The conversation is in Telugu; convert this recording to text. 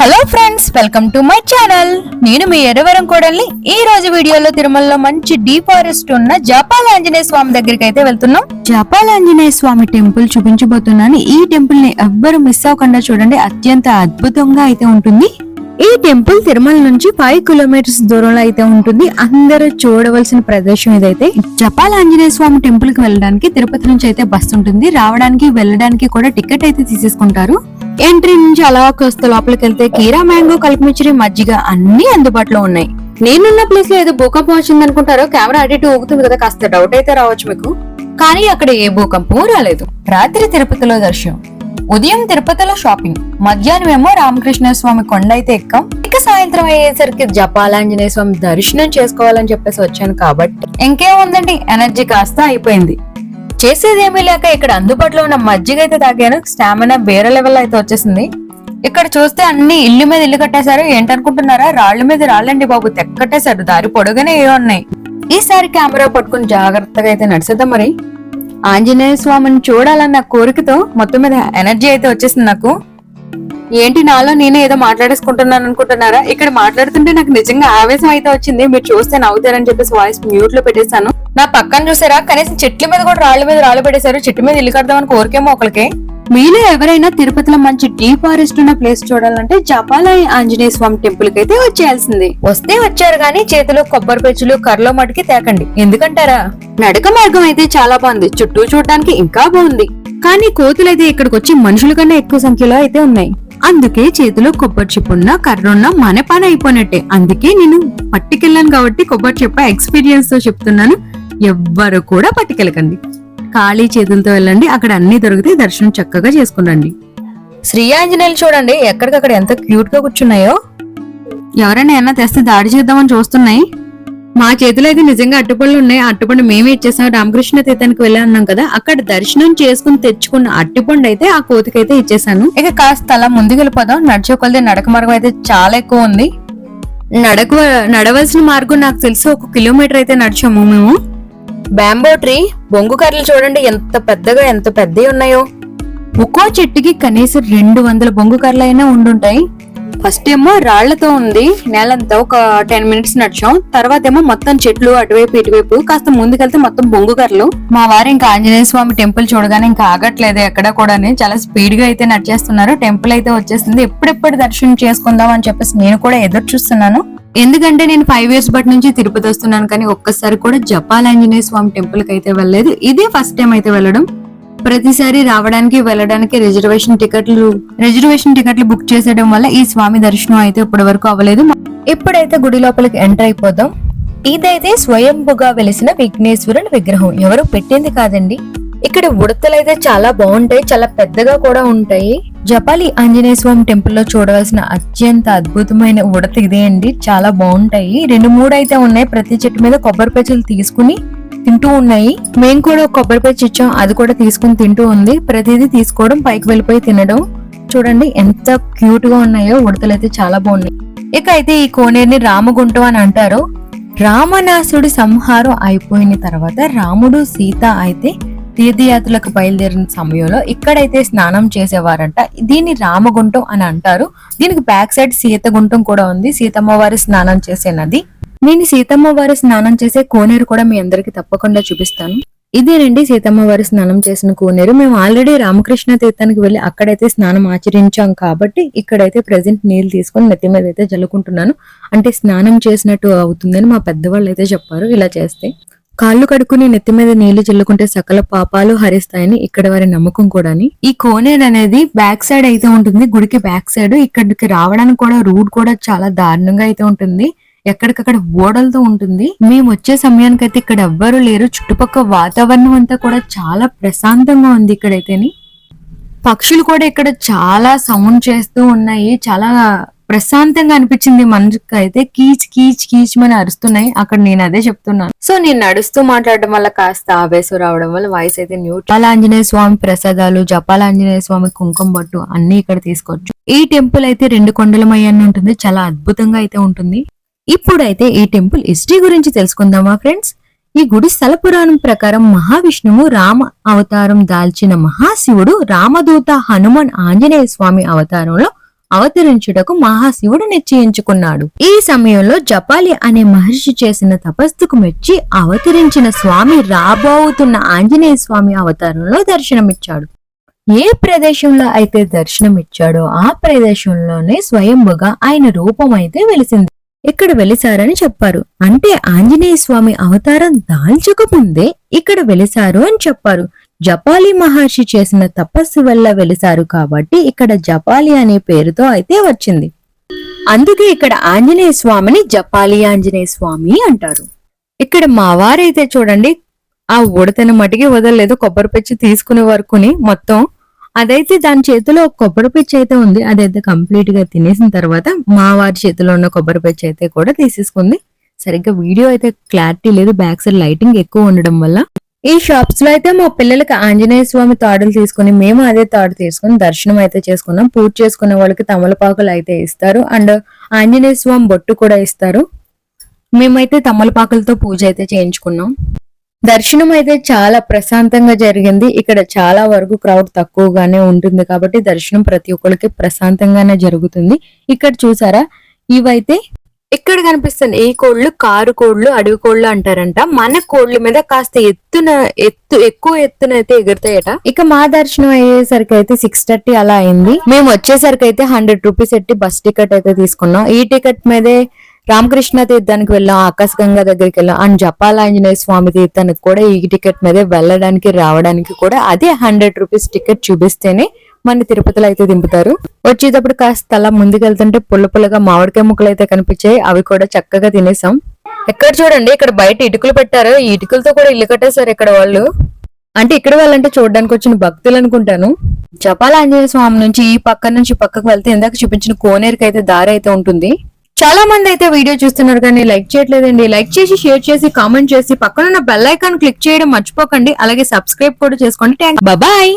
Hello friends welcome to my channel నేను మీ ఎడవరం కోడల్ని. ఈ రోజు వీడియోలో తిరుమలలో మంచి డీ ఫారెస్ట్ ఉన్న జపాల ఆంజనేయ స్వామి దగ్గరికి అయితే వెళ్తున్నాం. జపాల్ ఆంజనేయ స్వామి టెంపుల్ చూపించబోతున్నాను. ఈ టెంపుల్ని ఎవ్వరు మిస్ అవ్వకుండా చూడండి. అత్యంత అద్భుతంగా అయితే ఉంటుంది. ఈ టెంపుల్ తిరుమల నుంచి ఫైవ్ కిలోమీటర్స్ దూరంలో అయితే ఉంటుంది. అందరూ చూడవలసిన ప్రదేశం ఇదైతే. జపాల్ ఆంజనేయ స్వామి టెంపుల్కి వెళ్ళడానికి తిరుపతి నుంచి అయితే బస్సు ఉంటుంది. రావడానికి వెళ్ళడానికి కూడా టికెట్ అయితే తీసేసుకుంటారు. ఎంట్రీ నుంచి అలా వస్తే లోపలికి వెళ్తే కీరా మ్యాంగో కల్పమిచ్చిరి మజ్జిగ అన్ని అందుబాటులో ఉన్నాయి. నేనున్న ప్లేస్లో ఏదో భూకంపం వచ్చింది అనుకుంటారో కెమెరా అటు ఇటు ఊగుతుంది కదా కాస్త డౌట్ అయితే రావచ్చు మీకు. కానీ అక్కడ ఏ భూకంపం రాలేదు. రాత్రి తిరుపతిలో దర్శనం. ఉదయం తిరుపతిలో షాపింగ్. మధ్యాహ్నం ఏమో రామకృష్ణ స్వామి కొండ అయితే ఎక్కాం. ఇక సాయంత్రం అయ్యేసరికి జపాలాంజనేయ స్వామి దర్శనం చేసుకోవాలని చెప్పేసి వచ్చాను కాబట్టి. ఇంకేముందండి? ఎనర్జీ కాస్త అయిపోయింది. చేసేదేమీ లేక ఇక్కడ అందుబాటులో ఉన్న మజ్జిగ అయితే తాగాను. స్టామినా వేరే లెవెల్ అయితే వచ్చేసింది. ఇక్కడ చూస్తే అన్ని ఇల్లు మీద ఇల్లు కట్టేశారు. ఏంటనుకుంటున్నారా? రాళ్ళ మీద రాళ్ళండి బాబు. తెక్కట్టేశారు. దారి పొడుగానే ఏ ఉన్నాయి. ఈసారి కెమెరా పట్టుకుని జాగ్రత్తగా అయితే నడిచేద్దాం మరి. ఆంజనేయ స్వామిని చూడాలన్న కోరికతో మొత్తం మీద ఎనర్జీ అయితే వచ్చేసింది నాకు. ఏంటి నాలో నేనే ఏదో మాట్లాడేసుకుంటున్నాను అనుకుంటున్నారా? ఇక్కడ మాట్లాడుతుంటే నాకు నిజంగా ఆవేశం అయితే వచ్చింది. మీరు చూస్తే నవ్వుతారని చెప్పేసి వాయిస్ మ్యూట్లో పెట్టేశాను. నా పక్కన చూసారా? కనీసం చెట్ల మీద కూడా రాళ్ళ మీద రాళ్ళు పెట్టేశారు. చెట్టు మీద ఇల్లు కడదామని కోరికేమో ఒకరికి మీలో ఎవరైనా తిరుపతిలో మంచి డీ ఫారెస్ట్ ఉన్న ప్లేస్ చూడాలంటే జపాలయ ఆంజనేయ స్వామి టెంపుల్కి అయితే వచ్చేయాల్సింది. వస్తే వచ్చారు గానీ చేతులు కొబ్బరి పెచ్చులు కర్రలో మటుకి తేకండి. ఎందుకంటారా? నడక మార్గం అయితే చాలా బాగుంది. చుట్టూ చూడడానికి ఇంకా బాగుంది. కానీ కోతులైతే ఇక్కడికి వచ్చి మనుషుల కన్నా ఎక్కువ సంఖ్యలో అయితే ఉన్నాయి. అందుకే చేతిలో కొబ్బరి చిప్పున్న కర్రున్న మన పని అయిపోయినట్టే అందుకే నేను పట్టుకెళ్ళాను కాబట్టి కొబ్బరి చెప్ప ఎక్స్పీరియన్స్తో చెప్తున్నాను. ఎవ్వరు కూడా పట్టుకెళ్ళకండి. ఖాళీ చేతులతో వెళ్ళండి. అక్కడ అన్ని దొరికితే దర్శనం చక్కగా చేసుకునండి. శ్రీ ఆంజనేయులు చూడండి ఎక్కడికక్కడ ఎంత క్యూట్గా కూర్చున్నాయో. ఎవరైనా ఏమన్నా తెస్తే దాడి చేద్దామని చూస్తున్నాయి. మా చేతిలో అయితే నిజంగా అట్టుపళ్ళు ఉన్నాయి. అట్టుపండు మేమే ఇచ్చేసాం. రామకృష్ణ తీర్థానికి వెళ్ళి అన్నాం కదా అక్కడ దర్శనం చేసుకుని తెచ్చుకున్న అట్టుపండు అయితే ఆ కోతికైతే ఇచ్చేసాను. ఇక కాస్త అలా ముందుకు వెళ్ళిపోదాం నడిచే నడక మార్గం అయితే చాలా ఎక్కువ ఉంది. నడక నడవలసిన మార్గం నాకు తెలిసి. ఒక కిలోమీటర్ అయితే నడిచాము మేము. బ్యాంబో ట్రీ బొంగు కర్రలు చూడండి ఎంత పెద్దగా ఎంత పెద్దవి ఉన్నాయో. ఒక్కో చెట్టుకి కనీసం రెండు వందల బొంగు కర్రలు అయినా ఉండుంటాయి. ఫస్ట్ ఏమో రాళ్ళతో ఉంది నేలంతా ఒక టెన్ మినిట్స్ నడిచాం. తర్వాత ఏమో మొత్తం చెట్లు అటువైపు ఇటువైపు కాస్త ముందుకెళ్తే మొత్తం బొంగు కర్రలు. మా వారు ఇంకా ఆంజనేయ స్వామి టెంపుల్ చూడగానే ఇంకా ఆగట్లేదు ఎక్కడ కూడా చాలా స్పీడ్గా అయితే నడిచేస్తున్నారు. టెంపుల్ అయితే వచ్చేసింది. ఎప్పుడెప్పుడు దర్శనం చేసుకుందాం అని చెప్పేసి నేను కూడా ఎదురు చూస్తున్నాను. ఎందుకంటే నేను ఫైవ్ ఇయర్స్ బట్ నుంచి తిరుపతి వస్తున్నాను కానీ ఒక్కసారి కూడా జపాల్ ఆంజనేయ స్వామి టెంపుల్కి అయితే వెళ్ళలేదు. ఇదే ఫస్ట్ టైం అయితే వెళ్ళడం. ప్రతిసారి రావడానికి వెళ్ళడానికి రిజర్వేషన్ టికెట్లు రిజర్వేషన్ టికెట్లు బుక్ చేసేయడం వల్ల ఈ స్వామి దర్శనం అయితే ఇప్పటి వరకు అవ్వలేదు. ఇప్పుడైతే గుడి లోపలికి ఎంటర్ అయిపోదాం ఇదైతే స్వయంభుగా వెలిసిన విఘ్నేశ్వరుని విగ్రహం. ఎవరు పెట్టింది కాదండి. ఇక్కడ ఉడతలు అయితే చాలా బాగుంటాయి చాలా పెద్దగా కూడా ఉంటాయి. జపాలి ఆంజనేయ స్వామి టెంపుల్లో చూడవలసిన అత్యంత అద్భుతమైన ఉడత ఇదే అండి. చాలా బాగుంటాయి. రెండు మూడు అయితే ఉన్నాయి. ప్రతి చెట్టు మీద కొబ్బరి పెచ్చులు తీసుకుని తింటూ ఉన్నాయి. మేము కూడా కొబ్బరి పెచ్చి ఇచ్చాం. అది కూడా తీసుకుని తింటూ ఉంది. ప్రతిదీ తీసుకోవడం పైకి వెళ్ళిపోయి తినడం. చూడండి ఎంత క్యూట్గా ఉన్నాయో. ఉడతలు అయితే చాలా బాగున్నాయి. ఇక అయితే ఈ కోనేరుని రామగుంటం అని అంటారు. రామనాసుడి సంహారం అయిపోయిన తర్వాత రాముడు సీత అయితే తీర్థయాత్రలకు బయలుదేరిన సమయంలో ఇక్కడైతే స్నానం చేసేవారంట. దీన్ని రామగుంటం అని అంటారు. దీనికి బ్యాక్ సైడ్ సీతగుంటం కూడా ఉంది. సీతమ్మ వారి స్నానం చేసే నది. నేను సీతమ్మ వారి స్నానం చేసే కోనేరు కూడా మీ అందరికి తప్పకుండా చూపిస్తాను. ఇదేనండి సీతమ్మ వారి స్నానం చేసిన కోనేరు. మేము ఆల్రెడీ రామకృష్ణ తీర్థానికి వెళ్ళి అక్కడైతే స్నానం ఆచరించాం కాబట్టి ఇక్కడైతే ప్రజెంట్ నీళ్ళు తీసుకొని నెత్తి మీద అయితే జల్లుకుంటున్నాను. అంటే స్నానం చేసినట్టు అవుతుందని మా పెద్దవాళ్ళు అయితే చెప్పారు ఇలా చేస్తే. కాళ్ళు కడుక్కుని నెత్తి మీద నీళ్ళు చల్లుకుంటే సకల పాపాలు హరిస్తాయని ఇక్కడ వారి నమ్మకం కూడాని. ఈ కోనేరు అనేది బ్యాక్ సైడ్ అయితే ఉంటుంది గుడికి బ్యాక్ సైడ్. ఇక్కడికి రావడానికి కూడా రూట్ కూడా చాలా దారుణంగా అయితే ఉంటుంది. ఎక్కడికక్కడ ఓడలతో ఉంటుంది. మేము వచ్చే సమయానికి అయితే ఇక్కడ ఎవ్వరు లేరు. చుట్టుపక్కల వాతావరణం అంతా కూడా చాలా ప్రశాంతంగా ఉంది ఇక్కడైతేని. పక్షులు కూడా ఇక్కడ చాలా సౌండ్ చేస్తూ ఉన్నాయి. చాలా ప్రశాంతంగా అనిపించింది మనసుకి అయితే కీచ్ కీచ్ కీచ్ అని అరుస్తున్నాయి. అక్కడ నేను అదే చెప్తున్నాను. సో నేను నడుస్తూ మాట్లాడడం వల్ల కాస్త ఆవేశం రావడం వల్ల వాయిస్ అయితే న్యూట్ జపాల ఆంజనేయ స్వామి ప్రసాదాలు జపాల ఆంజనేయ స్వామి కుంకుమ బొట్టు అన్ని ఇక్కడ తీసుకోవచ్చు. ఈ టెంపుల్ అయితే రెండు కొండలమయ్యని ఉంటుంది. చాలా అద్భుతంగా అయితే ఉంటుంది. ఇప్పుడైతే ఈ టెంపుల్ హిస్టరీ గురించి తెలుసుకుందామా ఫ్రెండ్స్? ఈ గుడి స్థల పురాణం ప్రకారం మహావిష్ణువు రామ అవతారం దాల్చిన మహాశివుడు రామదూత హనుమాన్ ఆంజనేయ స్వామి అవతారంలో అవతరించుటకు మహాశివుడు నిశ్చయించుకున్నాడు. ఈ సమయంలో జపాలి అనే మహర్షి చేసిన తపస్సుకు మెచ్చి అవతరించిన స్వామి రాబోతున్న ఆంజనేయ స్వామి అవతారంలో దర్శనమిచ్చాడు. ఏ ప్రదేశంలో అయితే దర్శనమిచ్చాడో ఆ ప్రదేశంలోనే స్వయంభుగా ఆయన రూపం అయితే వెలిసింది. ఇక్కడ వెలిసారని చెప్పారు. అంటే ఆంజనేయ స్వామి అవతారం దాల్చక ముందే ఇక్కడ వెలిసారు అని చెప్పారు. జపాలి మహర్షి చేసిన తపస్సు వల్ల వెలిసారు కాబట్టి ఇక్కడ జపాలి అనే పేరుతో అయితే వచ్చింది. అందుకే ఇక్కడ ఆంజనేయ స్వామిని జపాలి ఆంజనేయ స్వామి అంటారు. ఇక్కడ మా వారైతే చూడండి ఆ ఉడతను మటికి వదలలేదు కొబ్బరి పిచ్చి తీసుకునే వరకుని మొత్తం. అదైతే దాని చేతిలో కొబ్బరి పిచ్చి అయితే ఉంది అదైతే కంప్లీట్గా తినేసిన తర్వాత మా వారి చేతిలో ఉన్న కొబ్బరి పిచ్చి అయితే కూడా తీసేసుకుంది. సరిగ్గా వీడియో అయితే క్లారిటీ లేదు బ్యాక్ సైడ్ లైటింగ్ ఎక్కువ ఉండడం వల్ల. ఈ షాప్స్లో అయితే మా పిల్లలకి ఆంజనేయ స్వామి తాడులు తీసుకుని మేము అదే తాడు తీసుకుని దర్శనం అయితే చేసుకున్నాం. పూజ చేసుకునే వాళ్ళకి తమలపాకులు అయితే ఇస్తారు. అండ్ ఆంజనేయ స్వామి బొట్టు కూడా ఇస్తారు. మేమైతే తమలపాకులతో పూజ అయితే చేయించుకున్నాం. దర్శనం అయితే చాలా ప్రశాంతంగా జరిగింది. ఇక్కడ చాలా వరకు క్రౌడ్ తక్కువగానే ఉంటుంది కాబట్టి దర్శనం ప్రతి ఒక్కరికి ప్రశాంతంగానే జరుగుతుంది. ఇక్కడ చూసారా? ఇవైతే ఇక్కడ కనిపిస్తుంది ఈ కోళ్ళు కారు కోళ్ళు అడవి కోళ్ళు అంటారంట. మన కోళ్ళ మీద కాస్త ఎత్తున ఎత్తు ఎక్కువ ఎత్తున అయితే ఎగురుతాయట. ఇక మా దర్శనం అయ్యేసరికి అయితే సిక్స్ థర్టీ అలా అయింది. మేము వచ్చేసరికి అయితే హండ్రెడ్ రూపీస్ ఎట్టి బస్ టికెట్ అయితే తీసుకున్నాం. ఈ టికెట్ మీదే రామకృష్ణ తీర్థానికి వెళ్ళాం ఆకాశగంగా దగ్గరికి వెళ్ళాం అండ్ జపాల ఆంజనేయ స్వామి తీర్థానికి కూడా ఈ టికెట్ మీదే వెళ్ళడానికి రావడానికి కూడా అదే హండ్రెడ్ రూపీస్ టికెట్ చూపిస్తేనే మన తిరుపతిలో అయితే దింపుతారు. వచ్చేటప్పుడు కాస్త అలా ముందుకెళ్తుంటే పుల్ల పుల్లగా మామిడికాయ ముక్కలు అయితే కనిపించాయి. అవి కూడా చక్కగా తినేసాం. ఎక్కడ చూడండి ఇక్కడ బయట ఇటుకలు పెట్టారు. ఈ ఇటుకలతో కూడా ఇల్లు కట్టేశారు ఇక్కడ వాళ్ళు. అంటే ఇక్కడ వాళ్ళంటే చూడడానికి వచ్చిన భక్తులు అనుకుంటాను. జపాల ఆంజనేయ స్వామి నుంచి ఈ పక్క నుంచి పక్కకు వెళ్తే ఇందాక చూపించిన కోనేరుకి అయితే దారి అయితే ఉంటుంది. చాలా మంది అయితే వీడియో చూస్తున్నారు కానీ లైక్ చేయట్లేదండి. లైక్ చేసి షేర్ చేసి కామెంట్ చేసి పక్కన ఉన్న బెల్ ఐకాన్ క్లిక్ చేయడం మర్చిపోకండి. అలాగే సబ్స్క్రైబ్ కూడా చేసుకోండి. Thank bye